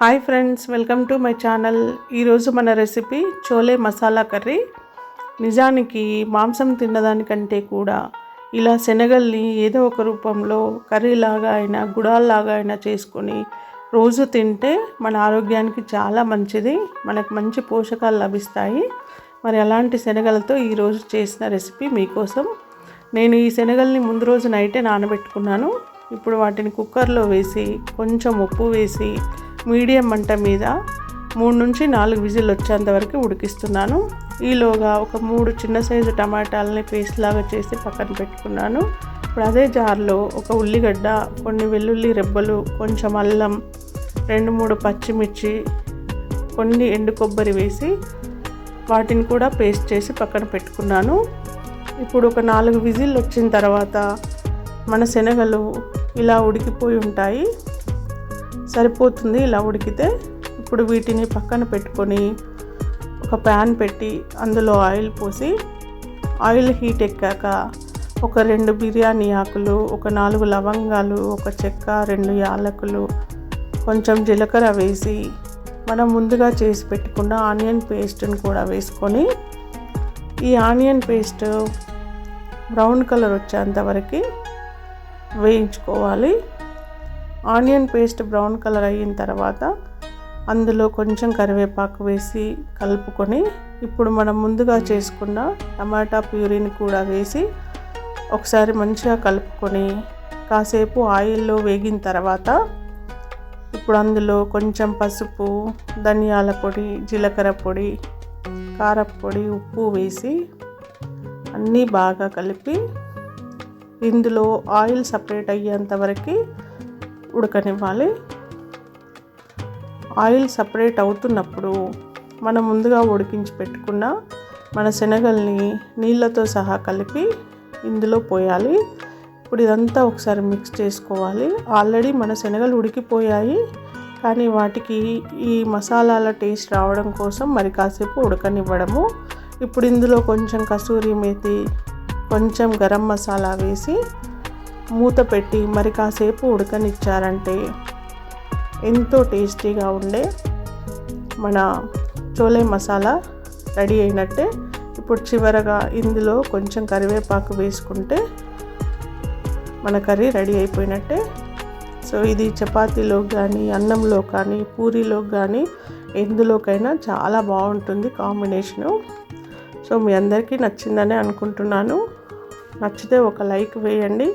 Hi friends welcome to my channel. ఈరోజు మన recipe chole masala curry. నిజానికి మాంసం తినడానికంటే కూడా ఇలా శనగల్ని ఏదో ఒక రూపంలో కర్రీలాగా అయినా గుడాల్లాగా అయినా చేసుకొని రోజు తింటే మన ఆరోగ్యానికి చాలా మంచిది. మనకు మంచి పోషకాలు లభిస్తాయి. మరి అలాంటి శనగలతో ఈరోజు చేసిన రెసిపీ మీకోసం నేను ఈ శనగల్ని ముందు రోజు నైటే నానబెట్టుకున్నాను. ఇప్పుడు వాటిని కుక్కర్లో వేసి కొంచెం ఉప్పు వేసి మీడియం మంట మీద మూడు నుంచి నాలుగు విజిల్ వచ్చేంత వరకు ఉడికిస్తున్నాను. ఈలోగా ఒక మూడు చిన్న సైజు టమాటాలని పేస్ట్ లాగా చేసి పక్కన పెట్టుకున్నాను. ఇప్పుడు అదే జార్లో ఒక ఉల్లిగడ్డ కొన్ని వెల్లుల్లి రెబ్బలు కొంచెం అల్లం రెండు మూడు పచ్చిమిర్చి కొన్ని ఎండు కొబ్బరి వేసి వాటిని కూడా పేస్ట్ చేసి పక్కన పెట్టుకున్నాను. ఇప్పుడు ఒక నాలుగు విజిల్ వచ్చిన తర్వాత మన శనగలు ఇలా ఉడికిపోయి ఉంటాయి. సరిపోతుంది ఇలా ఉడికితే. ఇప్పుడు వీటిని పక్కన పెట్టుకొని ఒక ప్యాన్ పెట్టి అందులో ఆయిల్ పోసి ఆయిల్ హీట్ ఎక్కాక ఒక రెండు బిర్యానీ ఆకులు ఒక నాలుగు లవంగాలు ఒక చెక్క రెండు యాలకులు కొంచెం జీలకర్ర వేసి మనం ముందుగా చేసి పెట్టుకున్న ఆనియన్ పేస్ట్ని కూడా వేసుకొని ఈ ఆనియన్ పేస్ట్ బ్రౌన్ కలర్ వచ్చేంత వరకు వేయించుకోవాలి. ఆనియన్ పేస్ట్ బ్రౌన్ కలర్ అయిన తర్వాత అందులో కొంచెం కరివేపాకు వేసి కలుపుకొని ఇప్పుడు మనం ముందుగా చేసుకున్న టమాటా ప్యూరీని కూడా వేసి ఒకసారి మంచిగా కలుపుకొని కాసేపు ఆయిల్లో వేగిన తర్వాత ఇప్పుడు అందులో కొంచెం పసుపు ధనియాల పొడి జీలకర్ర పొడి కారపొడి ఉప్పు వేసి అన్నీ బాగా కలిపి ఇందులో ఆయిల్ సపరేట్ అయ్యేంత వరకు ఉడకనివ్వాలి. ఆయిల్ సపరేట్ అవుతున్నప్పుడు మనం ముందుగా ఉడికించి పెట్టుకున్న మన శనగల్ని నీళ్ళతో సహా కలిపి ఇందులో పోయాలి. ఇప్పుడు ఇదంతా ఒకసారి మిక్స్ చేసుకోవాలి. ఆల్రెడీ మన శనగలు ఉడికిపోయాయి. కానీ వాటికి ఈ మసాలాల టేస్ట్ రావడం కోసం మరి కాసేపు ఉడకనివ్వడము. ఇప్పుడు ఇందులో కొంచెం కసూరి మేతి కొంచెం గరం మసాలా వేసి మూత పెట్టి మరి కాసేపు ఉడకనిచ్చారంటే ఎంతో టేస్టీగా ఉండే మన చోలే మసాలా రెడీ అయినట్టే. ఇప్పుడు చివరగా ఇందులో కొంచెం కరివేపాకు వేసుకుంటే మన కర్రీ రెడీ అయిపోయినట్టే. సో ఇది చపాతీలో కానీ అన్నంలో కానీ పూరీలో కానీ ఎందులోకైనా చాలా బాగుంటుంది కాంబినేషను. సో మీ అందరికీ నచ్చిందనే అనుకుంటున్నాను. నచ్చితే ఒక లైక్ వేయండి.